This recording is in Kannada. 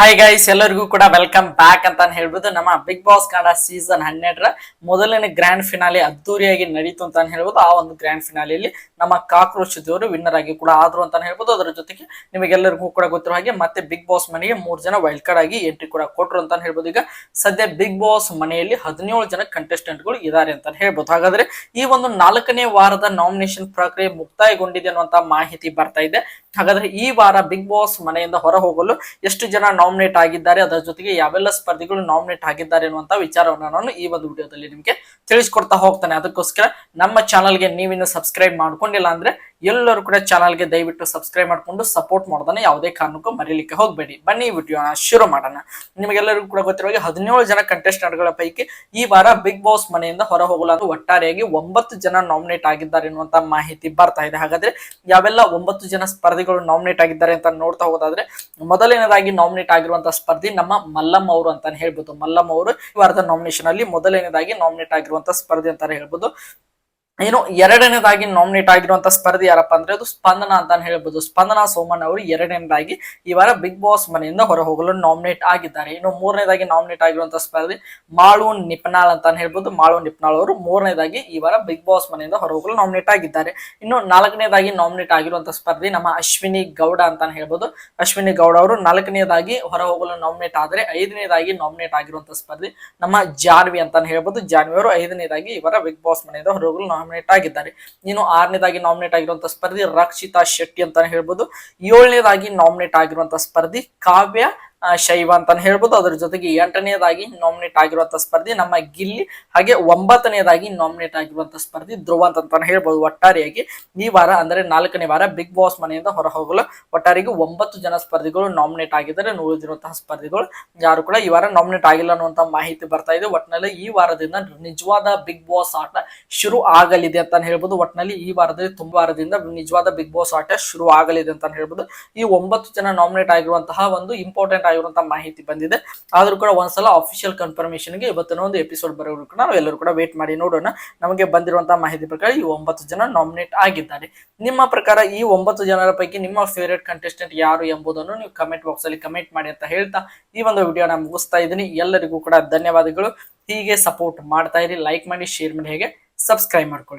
ಹಾಯ್ ಗೈಸ್ ಎಲ್ಲರಿಗೂ ಕೂಡ ವೆಲ್ಕಮ್ ಬ್ಯಾಕ್ ಅಂತ ಹೇಳ್ಬೋದು. ನಮ್ಮ ಬಿಗ್ ಬಾಸ್ ಕನ್ನಡ ಸೀಸನ್ ಹನ್ನೆರಡರ ಮೊದಲನೇ ಗ್ರ್ಯಾಂಡ್ ಫಿನಾಲಿ ಅದ್ದೂರಿಯಾಗಿ ನಡೀತು ಅಂತ ಹೇಳ್ಬೋದು. ಆ ಒಂದು ಗ್ರ್ಯಾಂಡ್ ಫಿನಾಲಿಯಲ್ಲಿ ನಮ್ಮ ಕಾಕ್ರೋಚ್ ದೇವರು ವಿನ್ನರ್ ಆಗಿ ಕೂಡ ಆದ್ರು ಅಂತ ಹೇಳ್ಬೋದು. ಅದರ ಜೊತೆಗೆ ನಿಮಗೆಲ್ಲರಿಗೂ ಕೂಡ ಗೊತ್ತಿರೋ ಹಾಗೆ ಮತ್ತೆ ಬಿಗ್ ಬಾಸ್ ಮನೆಗೆ ಮೂರು ಜನ ವೈಲ್ಡ್ ಕಾರ್ಡ್ ಆಗಿ ಎಂಟ್ರಿ ಕೂಡ ಕೊಟ್ರು ಅಂತ ಹೇಳ್ಬೋದು. ಈಗ ಸದ್ಯ ಬಿಗ್ ಬಾಸ್ ಮನೆಯಲ್ಲಿ ಹದಿನೇಳು ಜನ ಕಂಟೆಸ್ಟೆಂಟ್ಗಳು ಗಳು ಇದ್ದಾರೆ ಅಂತ ಹೇಳ್ಬೋದು. ಹಾಗಾದ್ರೆ ಈ ಒಂದು ನಾಲ್ಕನೇ ವಾರದ ನಾಮಿನೇಷನ್ ಪ್ರಕ್ರಿಯೆ ಮುಕ್ತಾಯಗೊಂಡಿದೆ ಅನ್ನುವಂತ ಮಾಹಿತಿ ಬರ್ತಾ ಇದೆ. ಹಾಗಾದ್ರೆ ಈ ವಾರ ಬಿಗ್ ಬಾಸ್ ಮನೆಯಿಂದ ಹೊರ ಹೋಗಲು ಎಷ್ಟು ಜನ ನಾಮಿನೇಟ್ ಆಗಿದ್ದಾರೆ. ಅದರ ಜೊತೆಗೆ ಯಾವೆಲ್ಲ ಸ್ಪರ್ಧಿಗಳು ನಾಮಿನೇಟ್ ಆಗಿದ್ದಾರೆ ಅನ್ನುವಂತ ವಿಚಾರವನ್ನು ನಾನು ಈ ಒಂದು ವಿಡಿಯೋದಲ್ಲಿ ನಿಮಗೆ ತಿಳಿಸ್ಕೊಡ್ತಾ ಹೋಗ್ತಾನೆ. ಅದಕ್ಕೋಸ್ಕರ ನಮ್ಮ ಚಾನಲ್ಗೆ ನೀವಿನ್ನು ಸಬ್ಸ್ಕ್ರೈಬ್ ಮಾಡ್ಕೊಂಡಿಲ್ಲ ಅಂದ್ರೆ ಎಲ್ಲರೂ ಕೂಡ ಚಾನಲ್ಗೆ ದಯವಿಟ್ಟು ಸಬ್ಸ್ಕ್ರೈಬ್ ಮಾಡಿಕೊಂಡು ಸಪೋರ್ಟ್ ಮಾಡೋದನ್ನ ಯಾವುದೇ ಕಾರಣಕ್ಕೂ ಮರೀಲಿಕ್ಕೆ ಹೋಗಬೇಡಿ. ಬನ್ನಿ ಈ ವಿಡಿಯೋನ ಶುರು ಮಾಡೋಣ. ನಿಮಗೆಲ್ಲರಿಗೂ ಕೂಡ ಗೊತ್ತಿರುವ ಹದಿನೇಳು ಜನ ಕಂಟೆಸ್ಟೆಂಟ್ಗಳ ಗಳ ಪೈಕಿ ಈ ವಾರ ಬಿಗ್ ಬಾಸ್ ಮನೆಯಿಂದ ಹೊರ ಹೋಗಲು ಒಟ್ಟಾರೆಯಾಗಿ ಒಂಬತ್ತು ಜನ ನಾಮಿನೇಟ್ ಆಗಿದ್ದಾರೆ ಎನ್ನುವಂತ ಮಾಹಿತಿ ಬರ್ತಾ ಇದೆ. ಹಾಗಾದ್ರೆ ಯಾವೆಲ್ಲ ಒಂಬತ್ತು ಜನ ಸ್ಪರ್ಧಿಗಳು ನಾಮಿನೇಟ್ ಆಗಿದ್ದಾರೆ ಅಂತ ನೋಡ್ತಾ ಹೋಗೋದಾದ್ರೆ ಮೊದಲನೇದಾಗಿ ನಾಮಿನೇಟ್ ಆಗಿರುವಂತಹ ಸ್ಪರ್ಧಿ ನಮ್ಮ ಮಲ್ಲಮ್ಮ ಅವರು ಅಂತಾನೆ ಹೇಳ್ಬೋದು. ಮಲ್ಲಮ್ಮ ಅವರು ಈ ವಾರದ ನಾಮಿನೇಷನ್ ಅಲ್ಲಿ ಮೊದಲನೇದಾಗಿ ನಾಮಿನೇಟ್ ಆಗಿರುವಂತಹ ಸ್ಪರ್ಧಿ ಅಂತಾನೆ ಹೇಳ್ಬೋದು. ಏನು ಎರಡನೇದಾಗಿ ನಾಮಿನೇಟ್ ಆಗಿರುವಂತ ಸ್ಪರ್ಧಿ ಯಾರಪ್ಪ ಅಂದ್ರೆ ಅದು ಸ್ಪಂದನ ಅಂತಾನೆ ಹೇಳ್ಬೋದು. ಸ್ಪಂದನ ಸೋಮನ್ ಅವರು ಎರಡನೇದಾಗಿ ಈ ವಾರ ಬಿಗ್ ಬಾಸ್ ಮನೆಯಿಂದ ಹೊರ ಹೋಗಲು ನಾಮಿನೇಟ್ ಆಗಿದ್ದಾರೆ. ಇನ್ನು ಮೂರನೇದಾಗಿ ನಾಮಿನೇಟ್ ಆಗಿರುವಂತ ಸ್ಪರ್ಧಿ ಮಾಳು ನಿಪ್ನಾಳ್ ಅಂತ ಹೇಳ್ಬೋದು. ಮಾಳು ನಿಪ್ನಾಳ್ ಅವರು ಮೂರನೇದಾಗಿ ಈ ವಾರ ಬಿಗ್ ಬಾಸ್ ಮನೆಯಿಂದ ಹೊರ ಹೋಗಲು ನಾಮಿನೇಟ್ ಆಗಿದ್ದಾರೆ. ಇನ್ನು ನಾಲ್ಕನೇದಾಗಿ ನಾಮಿನೇಟ್ ಆಗಿರುವಂತ ಸ್ಪರ್ಧಿ ನಮ್ಮ ಅಶ್ವಿನಿ ಗೌಡ ಅಂತಾನೆ ಹೇಳ್ಬೋದು. ಅಶ್ವಿನಿ ಗೌಡ ಅವರು ನಾಲ್ಕನೇದಾಗಿ ಹೊರ ಹೋಗಲು ನಾಮಿನೇಟ್ ಆದರೆ ಐದನೇದಾಗಿ ನಾಮಿನೇಟ್ ಆಗಿರುವಂತ ಸ್ಪರ್ಧಿ ನಮ್ಮ ಜಾನ್ವಿ ಅಂತಾನೆ ಹೇಳ್ಬೋದು. ಜಾನ್ವಿ ಅವರು ಐದನೇದಾಗಿ ಇವರ ಬಿಗ್ ಬಾಸ್ ಮನೆಯಿಂದ ಹೊರ ಹೋಗಲು ನಾಮಿನೇಟ್ ಆಗಿದ್ದಾರೆ. ಇನ್ನು ಆರನೇದಾಗಿ ನಾಮಿನೇಟ್ ಆಗಿರುವಂತ ಸ್ಪರ್ಧಿ ರಕ್ಷಿತಾ ಶೆಟ್ಟಿ ಅಂತಾನೆ ಹೇಳ್ಬೋದು. ಏಳನೇದಾಗಿ ನಾಮಿನೇಟ್ ಆಗಿರುವಂತಹ ಸ್ಪರ್ಧಿ ಕಾವ್ಯ ಶೈವ ಅಂತ ಹೇಳ್ಬೋದು. ಅದ್ರ ಜೊತೆಗೆ ಎಂಟನೇದಾಗಿ ನಾಮಿನೇಟ್ ಆಗಿರುವಂತ ಸ್ಪರ್ಧಿ ನಮ್ಮ ಗಿಲ್ಲಿ, ಹಾಗೆ ಒಂಬತ್ತನೇದಾಗಿ ನಾಮಿನೇಟ್ ಆಗಿರುವಂತ ಸ್ಪರ್ಧಿ ಧ್ರುವ ಅಂತ ಹೇಳ್ಬೋದು ಒಟ್ಟಾರೆಯಾಗಿ. ಈ ವಾರ ಅಂದ್ರೆ ನಾಲ್ಕನೇ ವಾರ ಬಿಗ್ ಬಾಸ್ ಮನೆಯಿಂದ ಹೊರ ಹೋಗಲು ಒಟ್ಟಾರೆಗೆ ಒಂಬತ್ತು ಜನ ಸ್ಪರ್ಧಿಗಳು ನಾಮಿನೇಟ್ ಆಗಿದ್ದಾರೆ. ಉಳಿದಿರುವಂತಹ ಸ್ಪರ್ಧಿಗಳು ಯಾರು ಕೂಡ ಈ ವಾರ ನಾಮಿನೇಟ್ ಆಗಿಲ್ಲ ಅನ್ನುವಂತ ಮಾಹಿತಿ ಬರ್ತಾ ಇದೆ. ಒಟ್ಟಿನಲ್ಲಿ ಈ ವಾರದಿಂದ ನಿಜವಾದ ಬಿಗ್ ಬಾಸ್ ಆಟ ಶುರು ಆಗಲಿದೆ ಅಂತ ಹೇಳ್ಬೋದು. ಒಟ್ಟಿನಲ್ಲಿ ಈ ವಾರದಲ್ಲಿ ತುಂಬಾ ವಾರದಿಂದ ನಿಜವಾದ ಬಿಗ್ ಬಾಸ್ ಆಟ ಶುರು ಆಗಲಿದೆ ಅಂತ ಹೇಳ್ಬೋದು. ಈ ಒಂಬತ್ತು ಜನ ನಾಮಿನೇಟ್ ಆಗಿರುವಂತಹ ಒಂದು ಇಂಪಾರ್ಟೆಂಟ್ ಆಗಿರುವಂತಹ ಮಾಹಿತಿ ಬಂದಿದೆ. ಆದ್ರೂ ಕೂಡ ಒಂದ್ಸಲ ಅಫಿಷಿಯಲ್ ಕನ್ಫರ್ಮೇಶನ್ಗೆ ಇವತ್ತಿನ ಒಂದು ಎಪಿಸೋಡ್ ಬರೋವರೆಗೂ ನಾವು ಎಲ್ಲರೂ ಕೂಡ ವೇಟ್ ಮಾಡಿ ನೋಡೋಣ. ನಮಗೆ ಬಂದಿರುವಂತಹ ಮಾಹಿತಿ ಪ್ರಕಾರ ಈ ಒಂಬತ್ತು ಜನ ನಾಮಿನೇಟ್ ಆಗಿದ್ದಾರೆ. ನಿಮ್ಮ ಪ್ರಕಾರ ಈ ಒಂಬತ್ತು ಜನರ ಪೈಕಿ ನಿಮ್ಮ ಫೇವರೇಟ್ ಕಂಟೆಸ್ಟೆಂಟ್ ಯಾರು ಎಂಬುದನ್ನು ನೀವು ಕಮೆಂಟ್ ಬಾಕ್ಸ್ ಅಲ್ಲಿ ಕಮೆಂಟ್ ಮಾಡಿ ಅಂತ ಹೇಳ್ತಾ ಈ ಒಂದು ವಿಡಿಯೋನ ಮುಗಿಸ್ತಾ ಇದ್ದೀನಿ. ಎಲ್ಲರಿಗೂ ಕೂಡ ಧನ್ಯವಾದಗಳು. ಹೀಗೆ ಸಪೋರ್ಟ್ ಮಾಡ್ತಾ ಇರಿ ಲೈಕ್ ಮಾಡಿ ಶೇರ್ ಮಾಡಿ, ಹೇಗೆ ಸಬ್ಸ್ಕ್ರೈಬ್ ಮಾಡ್ಕೊಳ್ಳಿ.